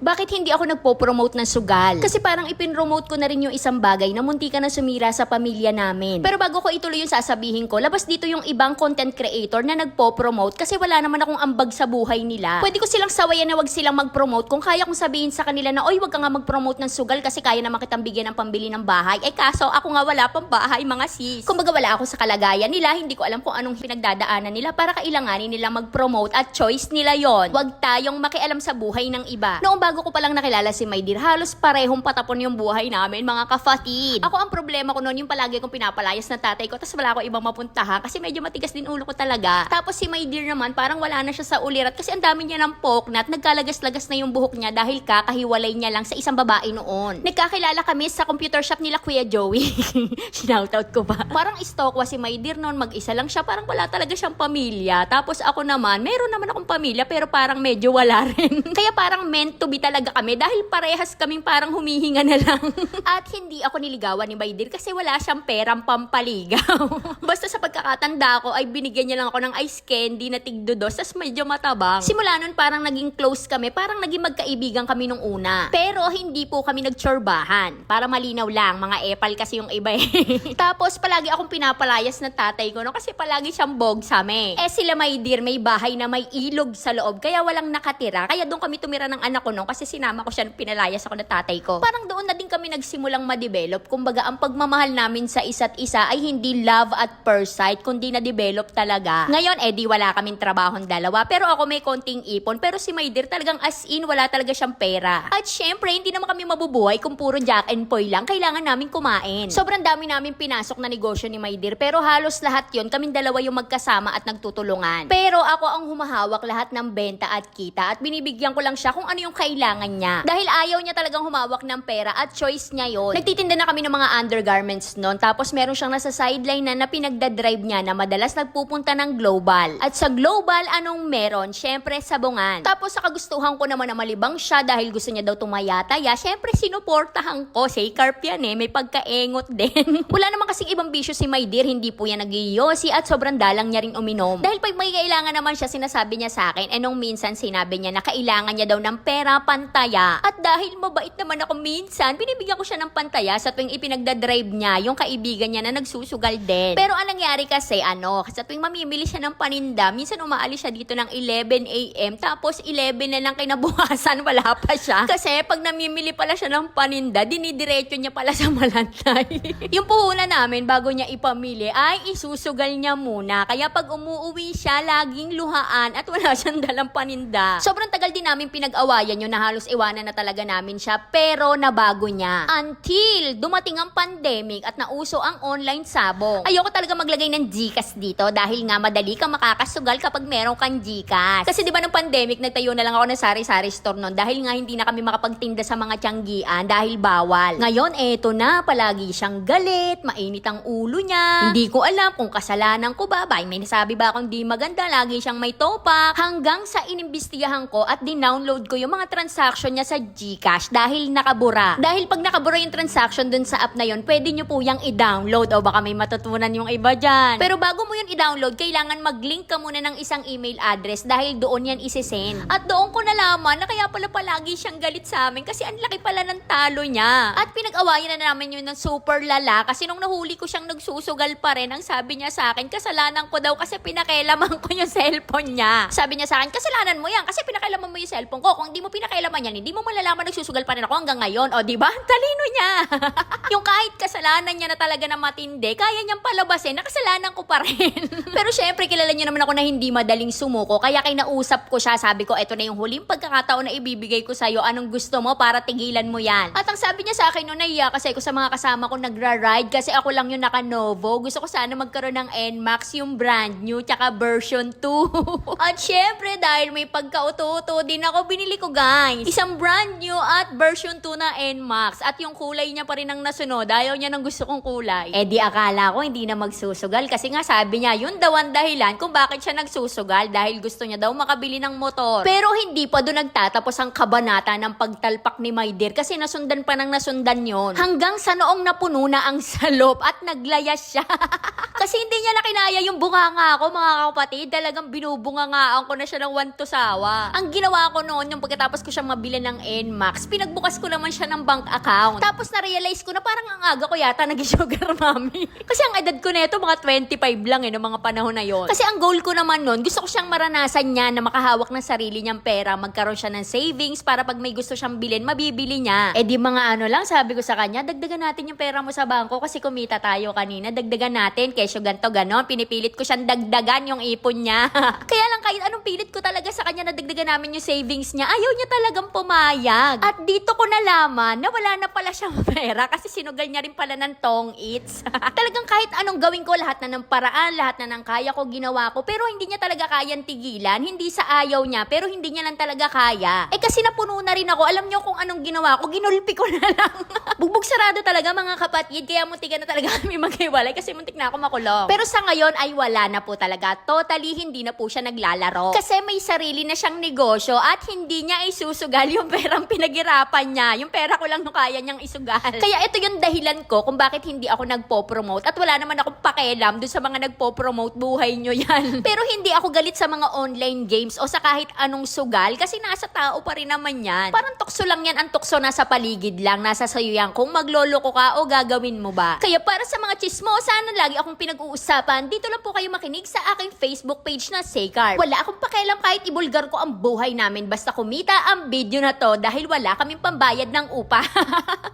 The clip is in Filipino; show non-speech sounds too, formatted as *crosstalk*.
bakit hindi ako nagpo-promote ng sugal? Kasi parang ipinromote ko na rin yung isang bagay na munti ka na sumira sa pamilya namin. Pero bago ko ituloy yung sasabihin ko, labas dito yung ibang content creator na nagpo-promote kasi wala naman akong ambag sa buhay nila. Pwede ko silang sawayan na wag silang mag-promote kung kaya kong sabihin sa kanila na, oy, wag ka nga mag-promote ng sugal kasi kaya naman kitang bigyan ng pambili ng bahay. Eh kaso, ako nga wala pang bahay, mga sis. Kumbaga wala ako sa kalagayan nila, hindi ko alam kung anong pinagdadaanan nila para kailanganin nila mag-promote at choice nila yon. Wag tayong makialam sa buhay ng iba. Noong bago ko palang nakilala si My Dear, halos parehong patapon yung buhay namin, mga kafatid. Ako ang problema ko noon, yung palagi kong pinapalayas ng tatay ko, tapos wala ako ibang mapuntahan kasi medyo matigas din ulo ko talaga. Tapos si My Dear naman, parang wala na siya sa ulirat kasi ang dami niya ng poknat, nagkalagas-lagas na yung buhok niya dahil kakahiwalay niya lang sa isang babae noon. Nagkakilala kami sa computer shop nila Kuya Joey. *laughs* Sinoutout ko pa. Parang istokwa si My Dear noon, mag-isa lang siya, parang wala talaga siyang pamilya. Tapos ako naman, meron naman akong pamilya pero parang medyo wala *laughs* rin. Kaya parang meant to be talaga kami dahil parehas kaming parang humihinga na lang. *laughs* At hindi ako niligawan ni Dear kasi wala siyang perang pampaligaw. *laughs* Basta sa pagkakatanda ko ay binigyan niya lang ako ng ice candy na tigdodos tas medyo matabang. Simula nun parang naging close kami, parang naging magkaibigan kami nung una. Pero hindi po kami nagtsorbahan. Para malinaw lang, mga epal kasi yung iba eh. *laughs* Tapos palagi akong pinapalayas ng tatay ko no kasi palagi siyang bogsame. Eh sila My Dear may bahay na may ilog sa loob kaya walang nakatira. Kaya doon kami tumira ng anak ko no kasi sinama ko siya nung pinalayas ako ng tatay ko. Parang doon na din kami nagsimulang ma-develop. Kumbaga ang pagmamahal namin sa isa't isa ay hindi love at first sight kundi na-develop talaga. Ngayon eh di wala kaming trabahong dalawa pero ako may konting ipon pero si My Dear talagang as in wala talaga siyang pera. At syempre hindi naman kami mabubuhay kung puro Jack and Poy lang. Kailangan namin kumain. Sobrang dami namin pinasok na negosyo ni My Dear pero halos lahat yon kaming dalawa yung magkasama at nagtutulungan. Pero ako ang humahawak lahat ng benta at kita at binibigyan ko lang siya kung ano yung kailangan niya. Dahil ayaw niya talagang humawak ng pera at choice niya yon. Nagtitinda na kami ng mga undergarments noon tapos meron siyang nasa sideline na na pinagdadrive niya na madalas nagpupunta ng global. At sa global, anong meron? Syempre, sabungan. Tapos sa kagustuhan ko naman na malibang siya dahil gusto niya daw tumayataya, syempre sinuportahan ko. Say carp yan eh, may pagkaengot *laughs* din. Wala naman kasing ibang bisyo si My Dear, hindi po yan nagiyosi at sobrang dalang niya rin uminom. Dahil pag may kailangan naman siya, sinasabi niya sa akin, eh nung minsan sinabi niya na kailangan niya daw ng pera pantaya. At dahil mabait naman ako minsan, binibigyan ko siya ng pantaya sa tuwing ipinagdadrive niya yung kaibigan niya na nagsusugal din. Pero anong nangyari kasi, ano, sa tuwing mamimili siya ng paninda, minsan umaalis siya dito ng 11 a.m. Tapos 11 na lang kinabukasan, *laughs* wala pa siya. Kasi pag namimili pala siya ng paninda, dinidiretso niya pala sa malantay. *laughs* yung puhunan namin bago niya ipamili ay isusugal niya muna. Kaya pag umuwi siya, laging luhaan at wala siyang dalang paninda. Sobrang tagal din namin pinag-awayan yun na halos iwanan na talaga namin siya. Pero nabago niya. Until dumating ang pandemic at nauso ang online sabong. Ayoko talaga maglagay ng Gcash dito dahil nga madali kang makakasugal kapag meron kang Gcash. Kasi di ba nung pandemic, nagtayo na lang ako ng sari-sari store noon dahil nga hindi na kami makapagtinda sa mga tiyanggian dahil bawal. Ngayon, eto na, palagi siyang galit, mainit ang ulo niya. Hindi ko alam kung kasalanan ko ba, ba may nasabi ba akong di maganda, lagi siyang may topa. Hanggang sa inimbestigahan ko at din-download ko yung mga transaction niya sa Gcash dahil nakabura. Dahil pag nakabura yung transaction dun sa app na yon, pwede nyo po yung i-download o baka may matutunan yung iba dyan. Pero bago mo yun i-download, kailangan mag-link ka muna ng isang email address dahil doon yan isisend. At doon ko nalaman na kaya pala palagi siyang galit sa amin kasi ang laki pala ng talo niya. At pinag-awayan na namin yun ng super lala kasi nung nahuli ko siyang nagsusugal pa rin, ang sabi niya sa akin, kasalanan ko daw kasi pinakailaman *laughs* ko yung cellphone niya. Sabi niya sa akin, kasalanan mo yan kasi pinakailaman mo yung cellphone ko. Kung hindi mo pinakailaman yan, hindi mo malalaman nagsusugal pa rin ako hanggang ngayon. O, di ba? *laughs* Talino niya. *laughs* yung kahit kasalanan niya na talaga na matindi, kaya niyang palabasin na kasalanan ko pa rin. *laughs* Pero syempre, kilala niyo naman ako na hindi madaling sumuko. Kaya kinausap ko siya, sabi ko, eto na yung huling pagkakataon na ibibigay ko sa'yo. Anong gusto mo para tigilan mo yan? At ang sabi niya sa akin, no, naiya kasi ako sa mga kasama ko nagra-ride kasi ako lang yung naka-Novo. Gusto ko sana magkaroon ng NMAX, yung brand new, tsaka version 2. at syempre, dahil may pagka-uto-uto din ako, binili ko guys. Isang brand new at version 2 na NMAX. At yung kulay niya pa rin ang nasunod. Ayaw niya ng gusto kong kulay. Eh di akala ko hindi na magsusugal kasi nga sabi niya, yun daw ang dahilan kung bakit siya nagsusugal dahil gusto niya daw makabili ng motor. Pero hindi pa doon nagtatapos ang kabanata ng pagtalpak ni My Dear kasi nasundan pa ng nasundan yon. Hanggang sa noong napuno na ang *laughs* salop at naglayas siya. *laughs* kasi hindi niya na kinaya yung bunganga ko mga kapatid. Talagang binubungangaan ko na siya ng one to sawa. Ang ginawa ko noon, yung pagkatapos ko ko siyang mabili ng NMAX, pinagbukas ko naman siya ng bank account. Tapos na-realize ko na parang ang aga ko yata naging *laughs* sugar mommy. Kasi ang edad ko na ito, mga 25 lang eh, no mga panahon na yon. Kasi ang goal ko naman nun, gusto ko siyang maranasan niya na makahawak ng sarili niyang pera, magkaroon siya ng savings para pag may gusto siyang bilhin, mabibili niya. Eh di mga ano lang, sabi ko sa kanya, dagdagan natin yung pera mo sa bangko kasi kumita tayo kanina, dagdagan natin, kesyo ganto ganon, pinipilit ko siyang dagdagan yung ipon niya. *laughs* Kaya lang kahit anong pilit ko talaga sa kanya na dagdagan namin yung savings niya, ayaw niya talagang pumayag. At dito ko nalaman na wala na pala siyang *laughs* pera kasi sinugal niya rin pala ng tong eats. *laughs* talagang kahit anong gawin ko, lahat na ng paraan, lahat na ng kaya ko, ginawa ko, pero hindi niya talaga kayang tigilan, hindi sa ayaw niya, pero hindi niya lang talaga kaya. Eh kasi napuno na rin ako, alam niyo kung anong ginawa ko, ginulpi ko na lang. *laughs* Bugbog sarado talaga mga kapatid, kaya muntik na talaga kami maghiwalay kasi muntik na ako makulong. Pero sa ngayon ay wala na po talaga. Totally hindi na po siya naglalaro. Kasi may sarili na siyang negosyo at hindi niya isusugal yung perang pinaghirapan niya. Yung pera ko lang no kaya niyang isugal. Kaya ito yung dahilan ko kung bakit hindi ako nagpo-promote at wala naman akong pakialam dun sa mga nagpo-promote buhay nyo yan. *laughs* Pero hindi ako galit sa mga online games o sa kahit anong sugal kasi nasa tao pa rin naman yan. Parang tukso lang yan, ang tukso nasa paligid lang, nasa sayo yan kung magloloko ka o gagawin mo ba. Kaya para sa mga chismosa na lagi akong pinag-uusapan, dito lang po kayo makinig sa aking Facebook page na Saycar. Wala akong pakialam kahit ibulgar ko ang buhay namin basta kumita ang video na to dahil wala kaming pambayad ng upa. *laughs*